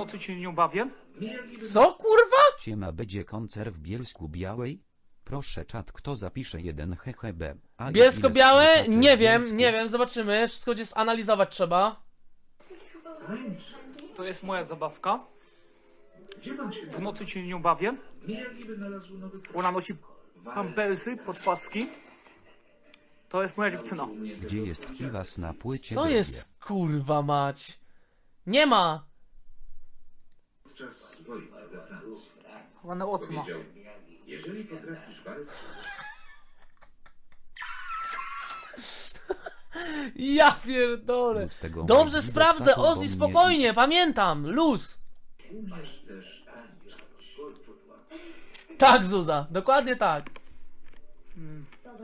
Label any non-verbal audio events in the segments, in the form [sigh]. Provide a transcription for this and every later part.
nocy się nie bawię. Co kurwa? Siema będzie koncert w Bielsku Białej? Proszę czat kto zapisze jeden hhb. A Bielsko-białe? Nie wiem, nie wiem, zobaczymy. Wszystko gdzie zanalizować trzeba. To jest moja zabawka. W nocy się nie bawię. Ona nosi pampersy, podpaski. To jest moja dziewczyna. Gdzie jest Kiwas na płycie? Co Drewnie? jest kurwa mać? Nie ma! Podczas wojny we Francji. Ma. Powiedział, jeżeli potrafisz walczyć, [laughs] Ja pierdolę. Z tego Dobrze możliwe sprawdzę, do Ozzy, mnie spokojnie, pamiętam, luz. umiesz też tańczyć. Tak, Zuza, dokładnie tak.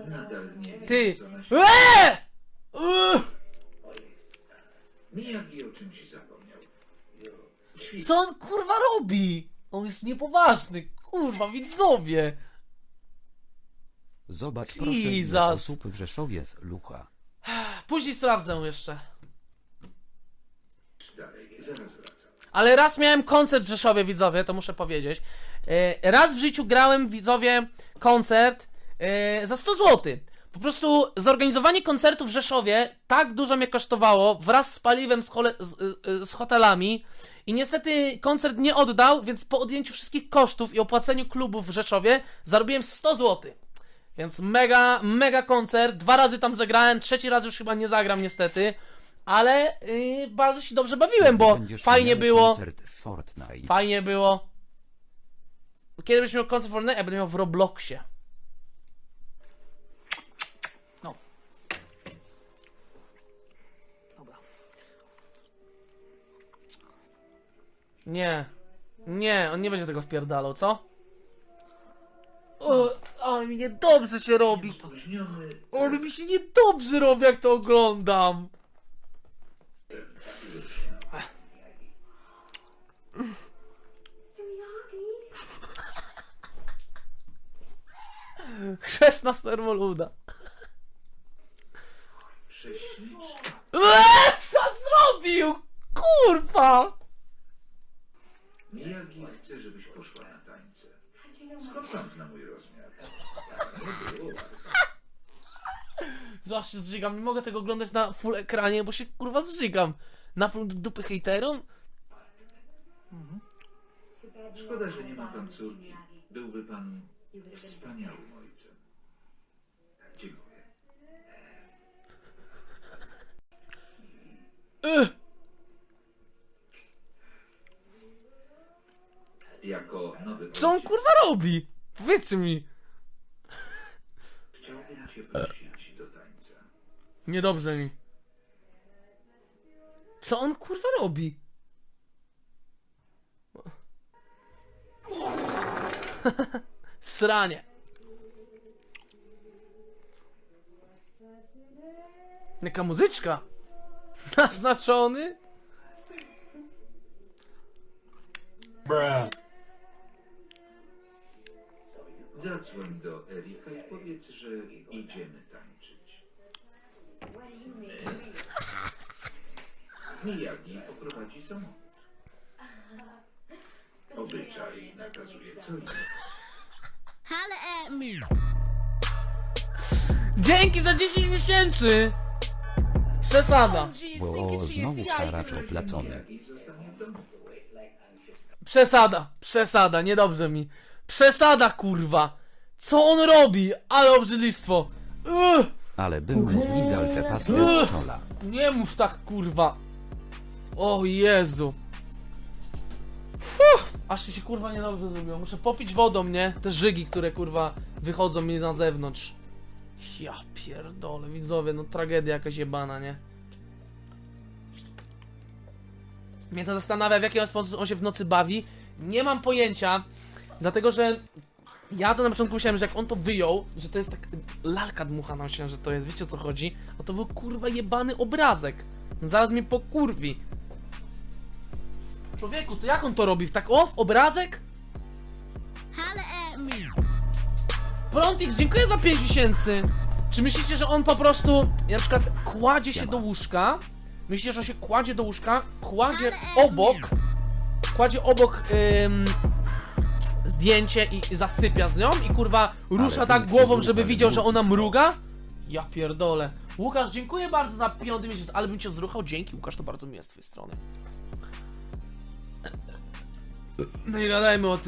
Nadal nie wiem, Ty. co na Eee! Miyagi o czymś zapomniał. Co on kurwa robi? On jest niepoważny, kurwa, widzowie. Zobacz proszę ile Jesus. osób w Rzeszowie z Lucha. Później sprawdzę jeszcze. dalej, zaraz wracam. Ale raz miałem koncert w Rzeszowie, widzowie, to muszę powiedzieć. E, Raz w życiu grałem, widzowie, koncert e, za 100 zł. Po prostu zorganizowanie koncertu w Rzeszowie tak dużo mnie kosztowało, wraz z paliwem, z, hole, z, e, z hotelami. I niestety koncert nie oddał, więc po odjęciu wszystkich kosztów i opłaceniu klubów w Rzeszowie zarobiłem 100 zł. Więc mega, mega koncert. Dwa razy tam zagrałem, trzeci raz już chyba nie zagram niestety. Ale yy, bardzo się dobrze bawiłem, bo fajnie było. Fajnie było. Kiedy będziesz miał koncert w Fortnite? Ja będę miał w Robloxie. Nie. Nie, on nie będzie tego wpierdalał, co? O, ale mi niedobrze się robi. Ale mi się niedobrze robi, jak to oglądam. Chrzestna prześliczny. Eee, co zrobił? Kurwa! Miyagi chce, żebyś poszła na tańce. Skąd pan zna mój rozmiar? Nie było. Zawsze zżygam, nie mogę tego oglądać na full ekranie, bo się kurwa zżygam. Na full dupy hejterom? Szkoda, że nie ma pan córki. Byłby pan wspaniałym ojcem. Dziękuję. Jako nowy co on ojciec kurwa robi? Powiedzcie mi. chciałbym cię prosić do tańca. Niedobrze mi. Co on kurwa robi? [laughs] Sranie. Jaka muzyczka? [laughs] Naznaczony? Zadzwoń do Erika i powiedz, że idziemy tańczyć. Miyagi poprowadzi samochód. Obyczaj nakazuje co innego. Holla at me. Dzięki za 10 miesięcy! Przesada. Bo znowu haracz oplacony. Przesada, przesada, niedobrze mi. Przesada, kurwa. Co on robi? Ale obrzydlistwo. Ugh, Ale bym mu zlizał te pasy z czola. nie mów tak, kurwa. O Jezu. Fuh, aż się kurwa niedobrze zrobiło. Muszę popić wodą, nie? Te żygi, które kurwa wychodzą mi na zewnątrz. Ja pierdolę, widzowie, no tragedia jakaś jebana, nie? Mnie to zastanawia, w jaki sposób on się w nocy bawi. Nie mam pojęcia, dlatego że ja to na początku myślałem, że jak on to wyjął, że to jest tak lalka dmuchana, myślałem, że to jest, wiecie o co chodzi? No to był kurwa jebany obrazek. No zaraz mnie pokurwi. Człowieku, to jak on to robi? Tak o, w obrazek? Me. Prontix, dziękuję za 5000. Czy myślicie, że on po prostu na przykład kładzie się do łóżka? Myślicie, że on się kładzie do łóżka, kładzie obok kładzie obok ym, zdjęcie i, zasypia z nią i kurwa rusza tak głową, żeby widział, że ona mruga? Ja pierdolę. Łukasz, dziękuję bardzo za piąty miesiąc, ale bym cię zruchał. Dzięki, Łukasz, to bardzo miłe z twojej strony. No i gadajmy o tym.